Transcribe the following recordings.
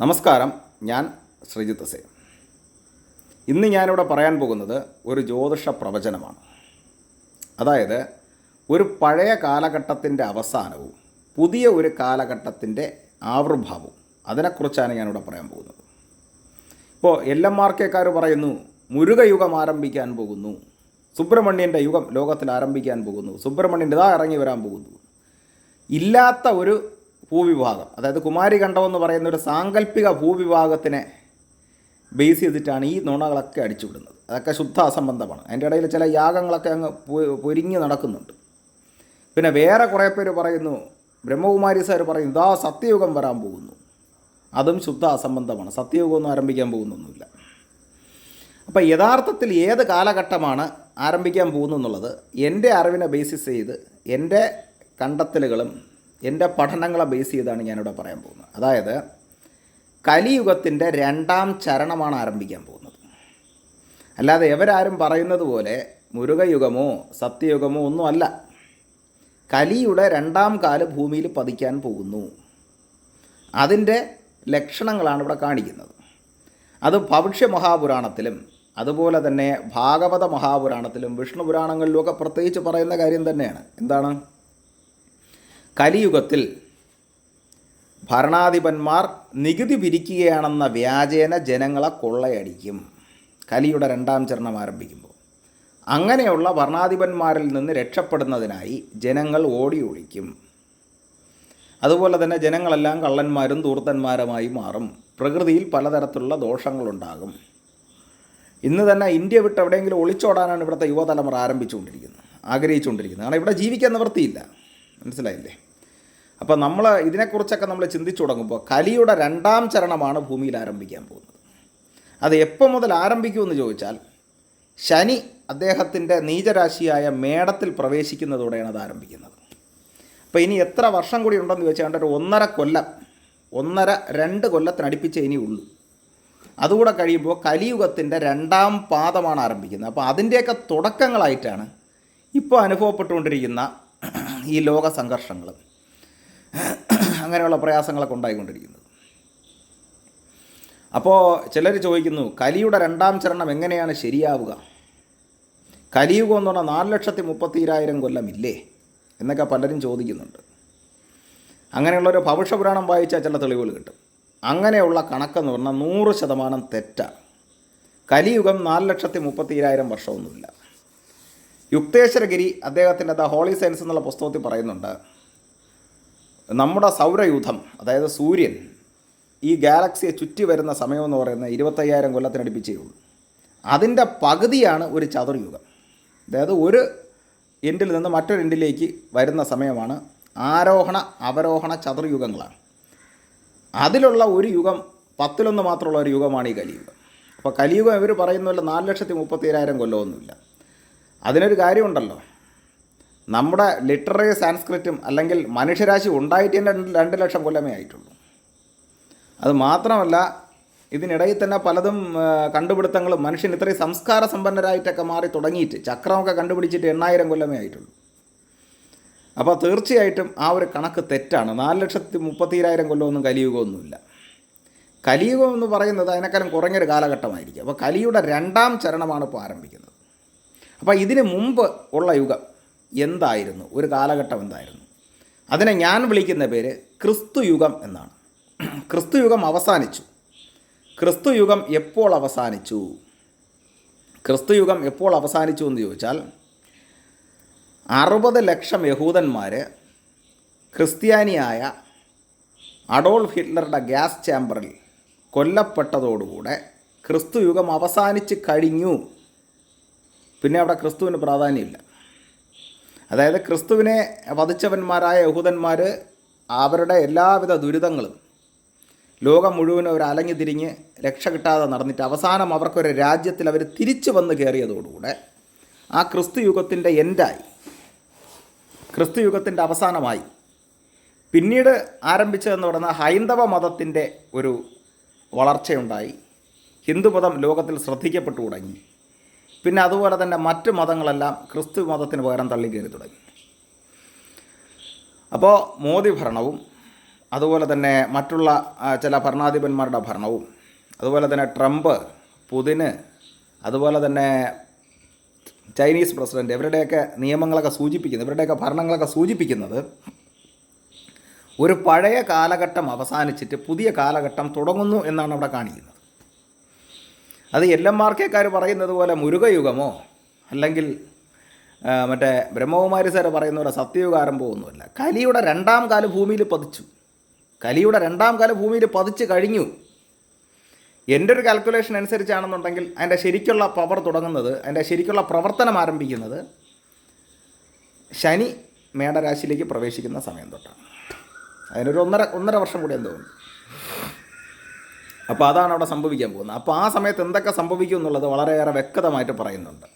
നമസ്കാരം ഞാൻ ശ്രീജിത്ത് സേ ഇന്ന് ഞാനിവിടെ പറയാൻ പോകുന്നത് ഒരു ജ്യോതിഷ പ്രവചനമാണ്. അതായത് ഒരു പഴയ കാലഘട്ടത്തിന്റെ അവസാനവും പുതിയ ഒരു കാലഘട്ടത്തിന്റെ ആവിർഭാവവും. അതിനെക്കുറിച്ചാണ് ഞാനിവിടെ പറയാൻ പോകുന്നത്. ഇപ്പോൾ എൽ എം ആർ കെക്കാർ പറയുന്നു മുരുകയുഗം ആരംഭിക്കാൻ പോകുന്നു. സുബ്രഹ്മണ്യന്റെ യുഗം ലോകത്തിൽ ആരംഭിക്കാൻ പോകുന്നു. സുബ്രഹ്മണ്യന്റെ ഇതാ ഇറങ്ങി വരാൻ പോകുന്നു. ഇല്ലാത്ത ഒരു ഭൂവിഭാഗം. അതായത് കുമാരി കണ്ടം എന്ന് പറയുന്ന ഒരു സാങ്കല്പിക ഭൂവിഭാഗത്തിനെ ബേസ് ചെയ്തിട്ടാണ് ഈ നുണകളൊക്കെ അടിച്ചുവിടുന്നത്. അതൊക്കെ ശുദ്ധ അസംബന്ധമാണ്. അതിന്റെ ഇടയിൽ ചില യാഗങ്ങളൊക്കെ അങ്ങ് പൊരിഞ്ഞ് നടക്കുന്നുണ്ട്. പിന്നെ വേറെ കുറേ പേര് പറയുന്നു ബ്രഹ്മകുമാരി സാർ പറയുന്നു ഇതാ സത്യയുഗം വരാൻ പോകുന്നു. അതും ശുദ്ധ അസംബന്ധമാണ്. സത്യയുഗമൊന്നും ആരംഭിക്കാൻ പോകുന്നൊന്നുമില്ല. അപ്പോൾ യഥാർത്ഥത്തിൽ ഏത് കാലഘട്ടമാണ് ആരംഭിക്കാൻ പോകുന്നു എന്നുള്ളത് എന്റെ അറിവിനെ ബേസിസ് ചെയ്ത് എന്റെ കണ്ടെത്തലുകളും എന്റെ പഠനങ്ങളെ ബേസ് ചെയ്താണ് ഞാനിവിടെ പറയാൻ പോകുന്നത്. അതായത് കലിയുഗത്തിന്റെ രണ്ടാം ചരണമാണ് ആരംഭിക്കാൻ പോകുന്നത്. അല്ലാതെ എവരാരും പറയുന്നത് പോലെ മുരുകയുഗമോ സത്യയുഗമോ ഒന്നുമല്ല കലിയുടെ രണ്ടാം കാൽ ഭൂമിയിൽ പതിക്കാൻ പോകുന്നു. അതിന്റെ ലക്ഷണങ്ങളാണ് ഇവിടെ കാണിക്കുന്നത്. അത് ഭവിഷ്യ മഹാപുരാണത്തിലും അതുപോലെ തന്നെ ഭാഗവത മഹാപുരാണത്തിലും വിഷ്ണു പുരാണങ്ങളിലുമൊക്കെ പ്രത്യേകിച്ച് പറയുന്ന കാര്യം തന്നെയാണ്. എന്താണ്? കലിയുഗത്തിൽ ഭരണാധിപന്മാർ നികുതി പിരിക്കുകയാണെന്ന വ്യാജേന ജനങ്ങളെ കൊള്ളയടിക്കും. കലിയുടെ രണ്ടാം ചരണം ആരംഭിക്കുമ്പോൾ. അങ്ങനെയുള്ള ഭരണാധിപന്മാരിൽ നിന്ന് രക്ഷപ്പെടുന്നതിനായി ജനങ്ങൾ ഓടി ഒളിക്കും. അതുപോലെ തന്നെ ജനങ്ങളെല്ലാം കള്ളന്മാരും ദൂർത്തന്മാരുമായി മാറും. പ്രകൃതിയിൽ പലതരത്തിലുള്ള ദോഷങ്ങളുണ്ടാകും. ഇന്ന് തന്നെ ഇന്ത്യ വിട്ട് എവിടെയെങ്കിലും ഒളിച്ചോടാനാണ് ഇവിടുത്തെ യുവതലമുറ ആരംഭിച്ചുകൊണ്ടിരിക്കുന്നത് ആഗ്രഹിച്ചുകൊണ്ടിരിക്കുന്നത്. കാരണം ഇവിടെ ജീവിക്കാൻ നിവൃത്തിയില്ല. മനസ്സിലായില്ലേ? അപ്പോൾ നമ്മൾ ഇതിനെക്കുറിച്ചൊക്കെ നമ്മൾ ചിന്തിച്ചു തുടങ്ങുമ്പോൾ കലിയുടെ രണ്ടാം ചരണമാണ് ഭൂമിയിൽ ആരംഭിക്കാൻ പോകുന്നത്. അത് എപ്പോൾ മുതൽ ആരംഭിക്കുമെന്ന് ചോദിച്ചാൽ ശനി അദ്ദേഹത്തിന്റെ നീചരാശിയായ മേടത്തിൽ പ്രവേശിക്കുന്നതോടെയാണ് അത് ആരംഭിക്കുന്നത്. അപ്പോൾ ഇനി എത്ര വർഷം കൂടി ഉണ്ടെന്ന് ചോദിച്ചാൽ ഒരു ഒന്നര കൊല്ലം ഒന്നര രണ്ട് കൊല്ലത്തിനടുപ്പിച്ചേ ഇനി ഉള്ളൂ. അതുകൂടെ കഴിയുമ്പോൾ കലിയുഗത്തിന്റെ രണ്ടാം പാദമാണ് ആരംഭിക്കുന്നത്. അപ്പോൾ അതിന്റെയൊക്കെ തുടക്കങ്ങളായിട്ടാണ് ഇപ്പോൾ അനുഭവപ്പെട്ടുകൊണ്ടിരിക്കുന്ന ഈ ലോക സംഘർഷങ്ങൾ അങ്ങനെയുള്ള പ്രയാസങ്ങളൊക്കെ ഉണ്ടായിക്കൊണ്ടിരിക്കുന്നത്. അപ്പോൾ ചിലർ ചോദിക്കുന്നു കലിയുടെ രണ്ടാം ചരണം എങ്ങനെയാണ് ശരിയാവുക? കലിയുഗം എന്ന് പറഞ്ഞാൽ നാല് ലക്ഷത്തി മുപ്പത്തിരായിരം കൊല്ലമില്ലേ? എന്നൊക്കെ പലരും ചോദിക്കുന്നുണ്ട്. അങ്ങനെയുള്ളൊരു ഭവിഷ്യപുരാണം വായിച്ചാൽ ചില തെളിവുകൾ കിട്ടും. അങ്ങനെയുള്ള കണക്കെന്ന് പറഞ്ഞാൽ നൂറ് ശതമാനം തെറ്റാണ് കലിയുഗം നാല് ലക്ഷത്തി മുപ്പത്തിരായിരം വർഷമൊന്നുമില്ല. യുക്തേശ്വരഗിരി അദ്ദേഹത്തിന്റെ ദ ഹോളി സയൻസ് എന്നുള്ള പുസ്തകത്തിൽ പറയുന്നുണ്ട് നമ്മുടെ സൗരയൂഥം അതായത് സൂര്യൻ ഈ ഗാലക്സിയെ ചുറ്റി വരുന്ന സമയമെന്ന് പറയുന്നത് ഇരുപത്തയ്യായിരം കൊല്ലത്തിനടുപ്പിച്ചേ ഉള്ളൂ അതിന്റെ പകുതിയാണ് ഒരു ചതുർയുഗം. അതായത് ഒരു എൻഡിൽ നിന്ന് മറ്റൊരു എൻഡിലേക്ക് വരുന്ന സമയമാണ് ആരോഹണ അവരോഹണ ചതുർയുഗങ്ങളാണ്. അതിലുള്ള ഒരു യുഗം പത്തിലൊന്ന് മാത്രമുള്ള ഒരു യുഗമാണ് ഈ കലിയുഗം. അപ്പോൾ കലിയുഗം ഇവർ പറയുന്നില്ല നാല് ലക്ഷത്തി മുപ്പത്തി ഏഴായിരം കൊല്ലമൊന്നുമില്ല. അതിനൊരു കാര്യമുണ്ടല്ലോ. നമ്മുടെ ലിറ്റററി സാൻസ്ക്രിറ്റും അല്ലെങ്കിൽ മനുഷ്യരാശി ഉണ്ടായിട്ട് തന്നെ രണ്ട് ലക്ഷം കൊല്ലമേ ആയിട്ടുള്ളൂ. അത് മാത്രമല്ല ഇതിനിടയിൽ തന്നെ പലതും കണ്ടുപിടുത്തങ്ങളും മനുഷ്യൻ ഇത്രയും സംസ്കാര സമ്പന്നരായിട്ടൊക്കെ മാറി തുടങ്ങിയിട്ട് ചക്രമൊക്കെ കണ്ടുപിടിച്ചിട്ട് എണ്ണായിരം കൊല്ലമേ ആയിട്ടുള്ളൂ. അപ്പോൾ തീർച്ചയായിട്ടും ആ ഒരു കണക്ക് തെറ്റാണ്. നാല് ലക്ഷത്തി മുപ്പത്തിരായിരം കൊല്ലമൊന്നും കലിയുഗമൊന്നുമില്ല. കലിയുഗം എന്ന് പറയുന്നത് അതിനേക്കാളും കുറഞ്ഞൊരു കാലഘട്ടമായിരിക്കും. അപ്പോൾ കലിയുടെ രണ്ടാം ചരണമാണ് ഇപ്പോൾ ആരംഭിക്കുന്നത്. അപ്പോൾ ഇതിന് മുമ്പ് ഉള്ള യുഗം എന്തായിരുന്നു? ഒരു കാലഘട്ടം എന്തായിരുന്നു? അതിനെ ഞാൻ വിളിക്കുന്ന പേര് ക്രിസ്തുയുഗം എന്നാണ്. ക്രിസ്തുയുഗം അവസാനിച്ചു. ക്രിസ്തുയുഗം എപ്പോൾ അവസാനിച്ചു? ക്രിസ്തുയുഗം എപ്പോൾ അവസാനിച്ചു എന്ന് ചോദിച്ചാൽ അറുപത് ലക്ഷം യഹൂദന്മാർ ക്രിസ്ത്യാനിയായ അഡോൾഫ് ഹിറ്റ്ലറുടെ ഗ്യാസ് ചാമ്പറിൽ കൊല്ലപ്പെട്ടതോടുകൂടെ ക്രിസ്തുയുഗം അവസാനിച്ച് കഴിഞ്ഞു. പിന്നെ അവിടെ ക്രിസ്തുവിന് പ്രാധാന്യമില്ല. അതായത് ക്രിസ്തുവിനെ വധിച്ചവന്മാരായ യഹൂദന്മാർ അവരുടെ എല്ലാവിധ ദുരിതങ്ങളും ലോകം മുഴുവനും അവർ അലഞ്ഞു തിരിഞ്ഞ് രക്ഷ കിട്ടാതെ നടന്നിട്ട് അവസാനം അവർക്കൊരു രാജ്യത്തിൽ അവർ തിരിച്ചു വന്ന് കയറിയതോടുകൂടെ ആ ക്രിസ്തു യുഗത്തിന്റെ എൻഡായി ക്രിസ്തു യുഗത്തിന്റെ അവസാനമായി. പിന്നീട് ആരംഭിച്ചതെന്ന് പറയുന്ന ഹൈന്ദവ മതത്തിന്റെ ഒരു വളർച്ചയുണ്ടായി. ഹിന്ദുമതം ലോകത്തിൽ ശ്രദ്ധിക്കപ്പെട്ടു തുടങ്ങി. പിന്നെ അതുപോലെ തന്നെ മറ്റ് മതങ്ങളെല്ലാം ക്രിസ്തു മതത്തിന് പകരം തള്ളിക്കയറി തുടങ്ങി. അപ്പോൾ മോദി ഭരണവും അതുപോലെ തന്നെ മറ്റുള്ള ചില ഭരണാധിപന്മാരുടെ ഭരണവും അതുപോലെ തന്നെ ട്രംപ് പുതിന് അതുപോലെ തന്നെ ചൈനീസ് പ്രസിഡന്റ് ഇവരുടെയൊക്കെ നിയമങ്ങളൊക്കെ സൂചിപ്പിക്കുന്നത് ഇവരുടെയൊക്കെ ഭരണങ്ങളൊക്കെ സൂചിപ്പിക്കുന്നത് ഒരു പഴയ കാലഘട്ടം അവസാനിച്ചിട്ട് പുതിയ കാലഘട്ടം തുടങ്ങുന്നു എന്നാണ് അവിടെ കാണിക്കുന്നത്. അത് എല്ലാം എം ആർ കെക്കാർ പറയുന്നത് പോലെ മുരുകയുഗമോ? അല്ലെങ്കിൽ മറ്റേ ബ്രഹ്മകുമാരി സാർ പറയുന്ന പോലെ സത്യയുഗ ആരംഭമൊന്നുമല്ല കലിയുടെ രണ്ടാം കാല ഭൂമിയിൽ പതിച്ചു. കലിയുടെ രണ്ടാം കാല ഭൂമിയിൽ പതിച്ചു കഴിഞ്ഞു. എന്റെ ഒരു കാൽക്കുലേഷൻ അനുസരിച്ചാണെന്നുണ്ടെങ്കിൽ അതിന്റെ ശരിക്കുള്ള പവർ തുടങ്ങുന്നത് അതിന്റെ ശരിക്കുള്ള പ്രവർത്തനം ആരംഭിക്കുന്നത് ശനി മേടരാശിയിലേക്ക് പ്രവേശിക്കുന്ന സമയം തൊട്ടാണ്. അതിനൊരു ഒന്നര ഒന്നര വർഷം കൂടി എന്തോ അപ്പോൾ അതാണ് അവിടെ സംഭവിക്കാൻ പോകുന്നത്. അപ്പോൾ ആ സമയത്ത് എന്തൊക്കെ സംഭവിക്കും എന്നുള്ളത് വളരെയേറെ വ്യക്തമായിട്ട് പറയുന്നുണ്ട്.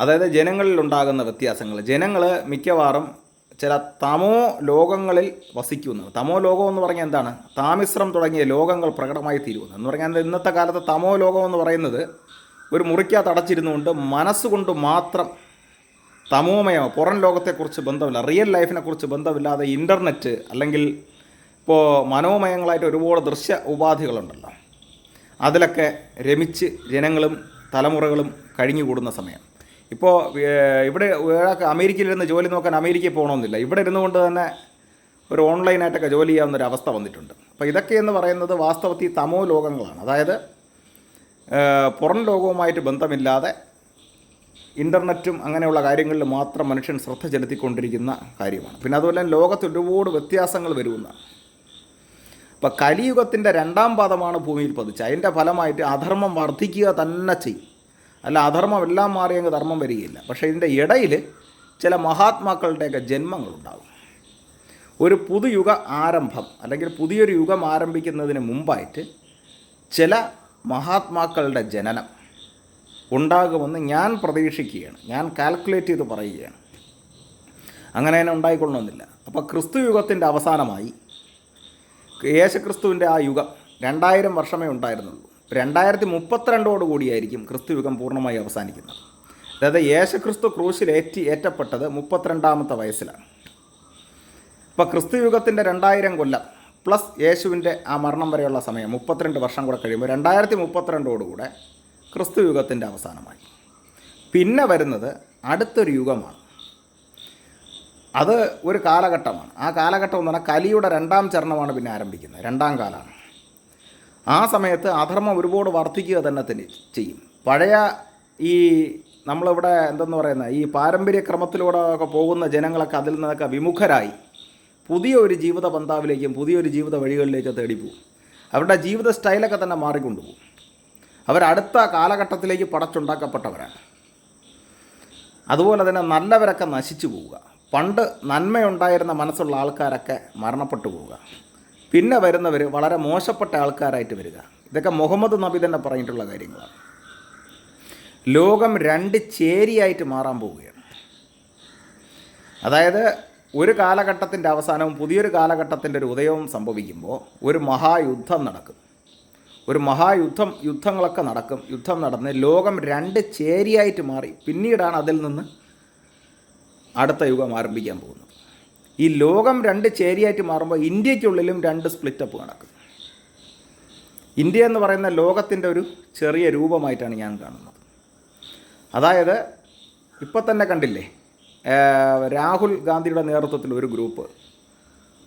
അതായത് ജനങ്ങളിൽ ഉണ്ടാകുന്ന വ്യത്യാസങ്ങൾ. ജനങ്ങൾ മിക്കവാറും ചില തമോ ലോകങ്ങളിൽ വസിക്കുന്നു. തമോ ലോകം എന്ന് പറഞ്ഞാൽ എന്താണ്? താമിശ്രം തുടങ്ങിയ ലോകങ്ങൾ പ്രകടമായി തീരുന്നു. എന്ന് പറഞ്ഞാൽ ഇന്നത്തെ കാലത്ത് തമോ ലോകം എന്ന് പറയുന്നത് ഒരു മുറിക്കകത്ത് അടച്ചിരുന്നുകൊണ്ട് മനസ്സുകൊണ്ട് മാത്രം തമോമയോ പുറം ലോകത്തെക്കുറിച്ച് ബന്ധമില്ല റിയൽ ലൈഫിനെക്കുറിച്ച് ബന്ധമില്ലാതെ ഇന്റർനെറ്റ് അല്ലെങ്കിൽ ഇപ്പോൾ മനോമയങ്ങളായിട്ട് ഒരുപാട് ദൃശ്യ ഉപാധികളുണ്ടല്ലോ. അതിലൊക്കെ രമിച്ച് ജനങ്ങളും തലമുറകളും കഴിഞ്ഞുകൂടുന്ന സമയം. ഇപ്പോൾ ഇവിടെ ഒരാൾക്ക് അമേരിക്കയിലിരുന്ന് ജോലി നോക്കാൻ അമേരിക്കയിൽ പോകണമെന്നില്ല. ഇവിടെ ഇരുന്നുകൊണ്ട് തന്നെ ഒരു ഓൺലൈനായിട്ടൊക്കെ ജോലി ചെയ്യാവുന്നൊരു അവസ്ഥ വന്നിട്ടുണ്ട്. അപ്പോൾ ഇതൊക്കെ എന്ന് പറയുന്നത് വാസ്തവത്തിൽ തമോ ലോകങ്ങളാണ്. അതായത് പുറം ലോകവുമായിട്ട് ബന്ധമില്ലാതെ ഇന്റർനെറ്റും അങ്ങനെയുള്ള കാര്യങ്ങളിൽ മാത്രം മനുഷ്യൻ ശ്രദ്ധ ചെലുത്തിക്കൊണ്ടിരിക്കുന്ന കാര്യമാണ്. പിന്നെ അതുപോലെ ലോകത്ത് ഒരുപാട് വ്യത്യാസങ്ങൾ വരുമെന്നാണ് അപ്പം കലിയുഗത്തിന്റെ രണ്ടാം പാദമാണ് ഭൂമിയിൽ പതിച്ചത്. അതിന്റെ ഫലമായിട്ട് അധർമ്മം വർദ്ധിക്കുക തന്നെ ചെയ്യും. അല്ല അധർമ്മം എല്ലാം മാറി ധർമ്മം വരികയില്ല. പക്ഷേ ഇതിന്റെ ഇടയിൽ ചില മഹാത്മാക്കളുടെയൊക്കെ ജന്മങ്ങളുണ്ടാകും. ഒരു പുതുയുഗ ആരംഭം അല്ലെങ്കിൽ പുതിയൊരു യുഗം ആരംഭിക്കുന്നതിന് മുമ്പായിട്ട് ചില മഹാത്മാക്കളുടെ ജനനം ഉണ്ടാകുമെന്ന് ഞാൻ പ്രതീക്ഷിക്കുകയാണ്. ഞാൻ കാൽക്കുലേറ്റ് ചെയ്ത് പറയുകയാണ്. അങ്ങനെ തന്നെ ഉണ്ടായിക്കൊള്ളണമെന്നില്ല. അപ്പോൾ ക്രിസ്തു യുഗത്തിന്റെ അവസാനമായി യേശുക്രിസ്തുവിന്റെ ആ യുഗം രണ്ടായിരം വർഷമേ ഉണ്ടായിരുന്നുള്ളൂ. രണ്ടായിരത്തി മുപ്പത്തിരണ്ടോട് കൂടിയായിരിക്കും ക്രിസ്തു യുഗം പൂർണമായി അവസാനിക്കുന്നത്. അതായത് യേശുക്രിസ്തു ക്രൂശിൽ ഏറ്റി ഏറ്റപ്പെട്ടത് മുപ്പത്തിരണ്ടാമത്തെ വയസ്സിലാണ്. ഇപ്പോൾ ക്രിസ്തു യുഗത്തിന്റെ രണ്ടായിരം കൊല്ലം പ്ലസ് യേശുവിന്റെ ആ മരണം വരെയുള്ള സമയം മുപ്പത്തിരണ്ട് വർഷം കൂടെ കഴിയുമ്പോൾ രണ്ടായിരത്തി മുപ്പത്തിരണ്ടോടുകൂടെ ക്രിസ്തു യുഗത്തിന്റെ അവസാനമായി. പിന്നെ വരുന്നത് അടുത്തൊരു യുഗമാണ്. അത് ഒരു കാലഘട്ടമാണ്. ആ കാലഘട്ടം എന്ന് പറഞ്ഞാൽ കലിയുടെ രണ്ടാം ചരണമാണ് പിന്നെ ആരംഭിക്കുന്നത്. രണ്ടാം കാലമാണ്. ആ സമയത്ത് അധർമ്മം ഒരുപാട് വർദ്ധിക്കുക തന്നെ തന്നെ ചെയ്യും. പഴയ ഈ നമ്മളിവിടെ എന്തെന്ന് പറയുന്നത്? ഈ പാരമ്പര്യ ക്രമത്തിലൂടെ ഒക്കെ പോകുന്ന ജനങ്ങളൊക്കെ അതിൽ നിന്നൊക്കെ വിമുഖരായി പുതിയ ഒരു ജീവിത പന്താവിലേക്കും പുതിയൊരു ജീവിത വഴികളിലേക്കും തേടിപ്പോവും അവരുടെ ജീവിത സ്റ്റൈലൊക്കെ തന്നെ മാറിക്കൊണ്ടുപോകും അവരടുത്ത കാലഘട്ടത്തിലേക്ക് പടച്ചുണ്ടാക്കപ്പെട്ടവരാണ്. അതുപോലെ തന്നെ നല്ലവരൊക്കെ നശിച്ചു പോവുക. പണ്ട് നന്മയുണ്ടായിരുന്ന മനസ്സുള്ള ആൾക്കാരൊക്കെ മരണപ്പെട്ടു പോവുക. പിന്നെ വരുന്നവർ വളരെ മോശപ്പെട്ട ആൾക്കാരായിട്ട് വരിക. ഇതൊക്കെ മുഹമ്മദ് നബി തന്നെ പറഞ്ഞിട്ടുള്ള കാര്യങ്ങളാണ്. ലോകം രണ്ട് ചേരിയായിട്ട് മാറാൻ പോവുകയാണ്. അതായത് ഒരു കാലഘട്ടത്തിന്റെ അവസാനവും പുതിയൊരു കാലഘട്ടത്തിന്റെ ഒരു ഉദയവും സംഭവിക്കുമ്പോൾ ഒരു മഹായുദ്ധം നടക്കും. ഒരു മഹായുദ്ധം യുദ്ധങ്ങളൊക്കെ നടക്കും. യുദ്ധം നടന്ന് ലോകം രണ്ട് ചേരിയായിട്ട് മാറി. പിന്നീടാണ് അതിൽ നിന്ന് അടുത്ത യുഗം ആരംഭിക്കാൻ പോകുന്നത് ഈ ലോകം രണ്ട് ചേരിയായിട്ട് മാറുമ്പോൾ ഇന്ത്യക്കുള്ളിലും രണ്ട് സ്പ്ലിറ്റപ്പ് നടക്കും ഇന്ത്യ എന്ന് പറയുന്ന ലോകത്തിന്റെ ഒരു ചെറിയ രൂപമായിട്ടാണ് ഞാൻ കാണുന്നത്. അതായത് ഇപ്പം തന്നെ കണ്ടില്ലേ രാഹുൽ ഗാന്ധിയുടെ നേതൃത്വത്തിൽ ഒരു ഗ്രൂപ്പ്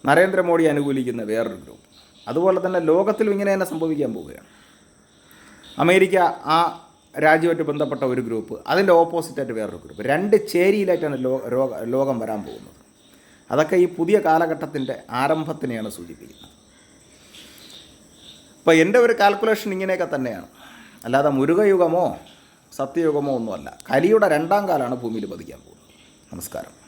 നരേന്ദ്രമോദി അനുകൂലിക്കുന്ന വേറൊരു ഗ്രൂപ്പ് അതുപോലെ തന്നെ ലോകത്തിലും ഇങ്ങനെ തന്നെ സംഭവിക്കാൻ പോവുകയാണ്. അമേരിക്ക ആ രാജ്യമായിട്ട് ബന്ധപ്പെട്ട ഒരു ഗ്രൂപ്പ് അതിന്റെ ഓപ്പോസിറ്റായിട്ട് വേറൊരു ഗ്രൂപ്പ് രണ്ട് ചേരിയിലായിട്ടാണ് ലോകം വരാൻ പോകുന്നത്. അതൊക്കെ ഈ പുതിയ കാലഘട്ടത്തിന്റെ ആരംഭത്തിനെയാണ് സൂചിപ്പിക്കുന്നത്. അപ്പോൾ എന്റെ ഒരു കാൽക്കുലേഷൻ ഇങ്ങനെയൊക്കെ തന്നെയാണ്. അല്ലാതെ മുരുകയുഗമോ സത്യയുഗമോ ഒന്നുമല്ല. കലിയുടെ രണ്ടാം കാലമാണ് ഭൂമിയിൽ പതിക്കാൻ പോകുന്നത്. നമസ്കാരം.